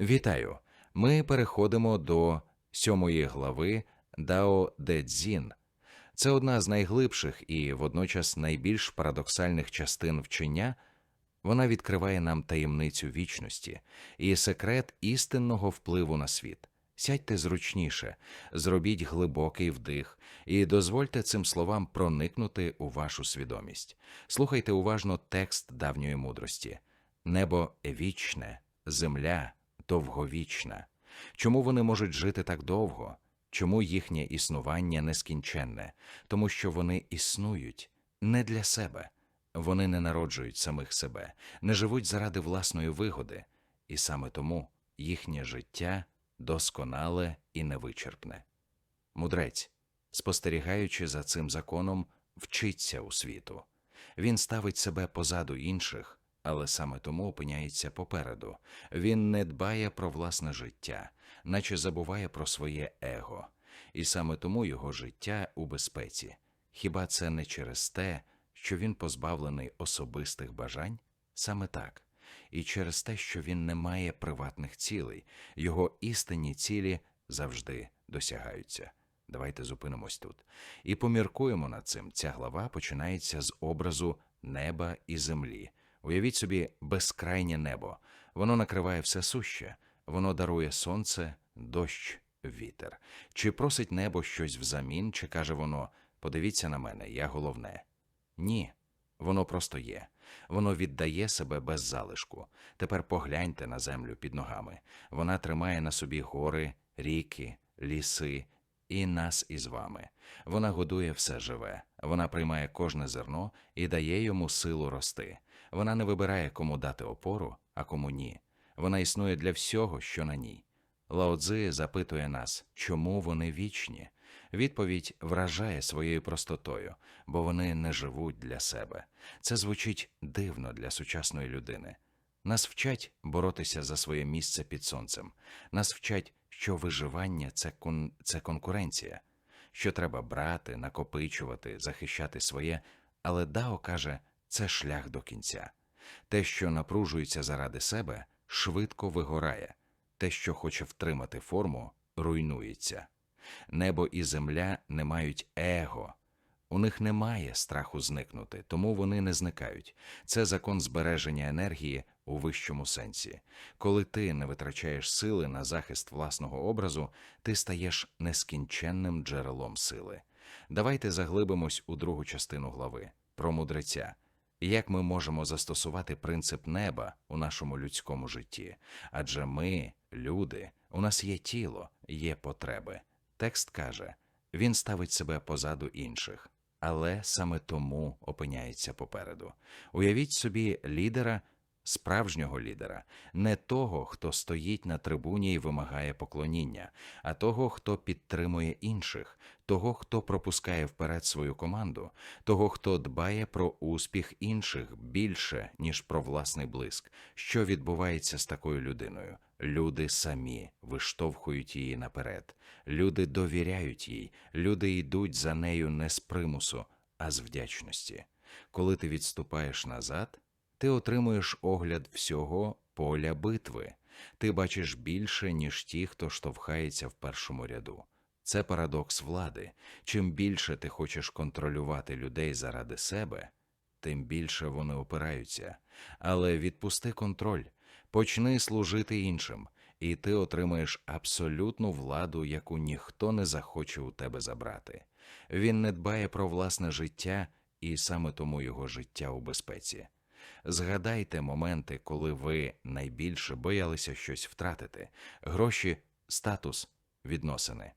Вітаю! Ми переходимо до сьомої глави Дао Де Цзін. Це одна з найглибших і водночас найбільш парадоксальних частин вчення. Вона відкриває нам таємницю вічності і секрет істинного впливу на світ. Сядьте зручніше, зробіть глибокий вдих і дозвольте цим словам проникнути у вашу свідомість. Слухайте уважно текст давньої мудрості: небо вічне, земля довговічна. Чому вони можуть жити так довго? Чому їхнє існування нескінченне? Тому що вони існують не для себе. Вони не народжують самих себе, не живуть заради власної вигоди, і саме тому їхнє життя досконале і невичерпне. Мудрець, спостерігаючи за цим законом, вчиться у світу. Він ставить себе позаду інших, але саме тому опиняється попереду. Він не дбає про власне життя, наче забуває про своє его, і саме тому його життя у безпеці. Хіба це не через те, що він позбавлений особистих бажань? Саме так. І через те, що він не має приватних цілей, його істинні цілі завжди досягаються. Давайте зупинимось тут. І поміркуємо над цим. Ця глава починається з образу неба і землі. Уявіть собі безкрайнє небо. Воно накриває все суще, воно дарує сонце, дощ, вітер. Чи просить небо щось взамін, чи каже воно: подивіться на мене, я головне. Ні, воно просто є. Воно віддає себе без залишку. Тепер погляньте на землю під ногами. Вона тримає на собі гори, ріки, ліси і нас із вами. Вона годує все живе, вона приймає кожне зерно і дає йому силу рости. Вона не вибирає, кому дати опору, а кому ні. Вона існує для всього, що на ній. Лао Цзи запитує нас, чому вони вічні. Відповідь вражає своєю простотою, бо вони не живуть для себе. Це звучить дивно для сучасної людини. Нас вчать боротися за своє місце під сонцем. Нас вчать, що виживання це, кон... це конкуренція, що треба брати, накопичувати, захищати своє. Але Дао каже, це шлях до кінця. Те, що напружується заради себе, швидко вигорає, те, що хоче втримати форму, руйнується. Небо і земля не мають его. У них немає страху зникнути, тому вони не зникають. Це закон збереження енергії у вищому сенсі. Коли ти не витрачаєш сили на захист власного образу, ти стаєш нескінченним джерелом сили. Давайте заглибимось у другу частину глави про мудреця. Як ми можемо застосувати принцип неба у нашому людському житті? Адже ми, люди, у нас є тіло, є потреби. Текст каже він ставить себе позаду інших, але саме тому опиняється попереду. Уявіть собі лідера, справжнього лідера, не того, хто стоїть на трибуні і вимагає поклоніння, а того, хто підтримує інших, того, хто пропускає вперед свою команду, того, хто дбає про успіх інших більше, ніж про власний блиск. Що відбувається з такою людиною? Люди самі виштовхують її наперед, люди довіряють їй, люди йдуть за нею не з примусу, а з вдячності. Коли ти відступаєш назад, ти отримуєш огляд всього поля битви, ти бачиш більше, ніж ті, хто штовхається в першому ряду. Це парадокс влади. Чим більше ти хочеш контролювати людей заради себе, тим більше вони опираються. Але відпусти контроль, почни служити іншим, і ти отримаєш абсолютну владу, яку ніхто не захоче у тебе забрати. Він не дбає про власне життя, і саме тому його життя у безпеці. Згадайте моменти, коли ви найбільше боялися щось втратити: гроші, статус, відносини.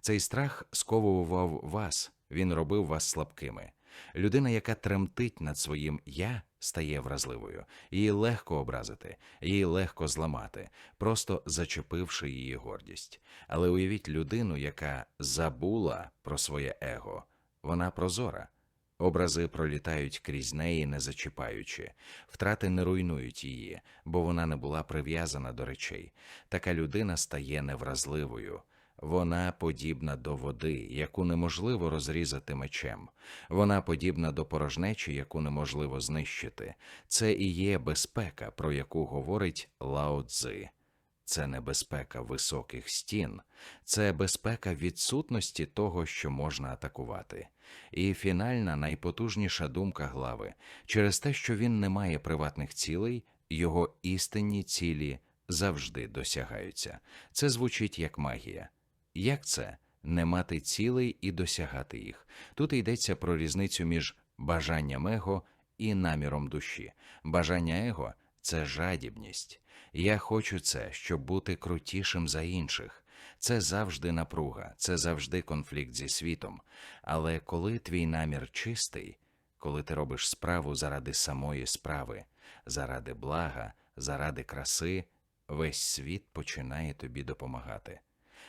Цей страх сковував вас, він робив вас слабкими. Людина, яка тремтить над своїм я, стає вразливою, її легко образити, її легко зламати, просто зачепивши її гордість. Але уявіть людину, яка забула про своє его, вона прозора. Образи пролітають крізь неї, не зачіпаючи, втрати не руйнують її, бо вона не була прив'язана до речей. Така людина стає невразливою. Вона подібна до води, яку неможливо розрізати мечем. Вона подібна до порожнечі, яку неможливо знищити. Це і є безпека, про яку говорить Лао Цзи. це небезпека високих стін, це безпека відсутності того, що можна атакувати. І фінальна найпотужніша думка глави через те, що він не має приватних цілей, його істинні цілі завжди досягаються. Це звучить як магія. Як це не мати цілей і досягати їх? Тут йдеться про різницю між бажанням его і наміром душі. Бажання его це жадібність. Я хочу це, щоб бути крутішим за інших. Це завжди напруга, це завжди конфлікт зі світом. Але коли твій намір чистий, коли ти робиш справу заради самої справи, заради блага, заради краси, весь світ починає тобі допомагати.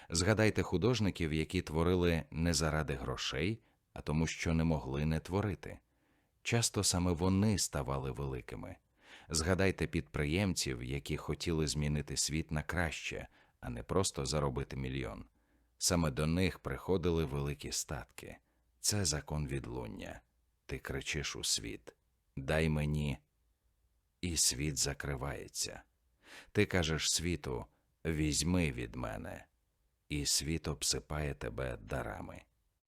Згадайте художників, які творили не заради грошей, а тому, що не могли не творити. Часто саме вони ставали великими. Згадайте підприємців, які хотіли змінити світ на краще, а не просто заробити мільйон. Саме до них приходили великі статки. Це закон відлуння. Ти кричиш у світ Дай мені, і світ закривається. Ти кажеш світу Візьми від мене, і світ обсипає тебе дарами.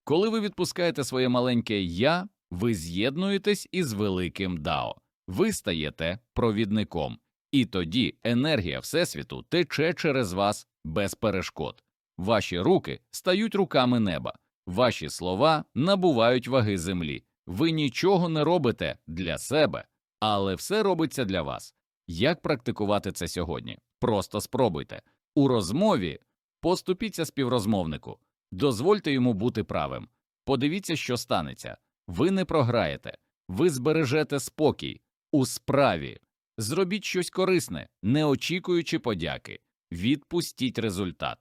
Коли ви відпускаєте своє маленьке я, ви з'єднуєтесь із великим Дао. Ви стаєте провідником, і тоді енергія Всесвіту тече через вас без перешкод. Ваші руки стають руками неба, ваші слова набувають ваги землі. Ви нічого не робите для себе, але все робиться для вас. Як практикувати це сьогодні? Просто спробуйте. У розмові поступіться співрозмовнику, дозвольте йому бути правим. Подивіться, що станеться. Ви не програєте, ви збережете спокій у справі. Зробіть щось корисне, не очікуючи подяки. Відпустіть результат.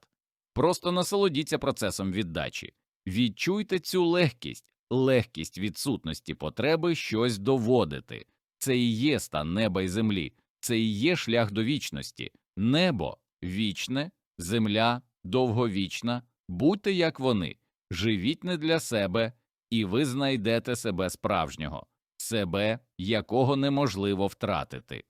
Просто насолодіться процесом віддачі. Відчуйте цю легкість, легкість відсутності потреби щось доводити. Це і є стан неба і землі, це і є шлях до вічності. Небо вічне, земля довговічна. Будьте як вони, живіть не для себе, і ви знайдете себе справжнього, себе, якого неможливо втратити.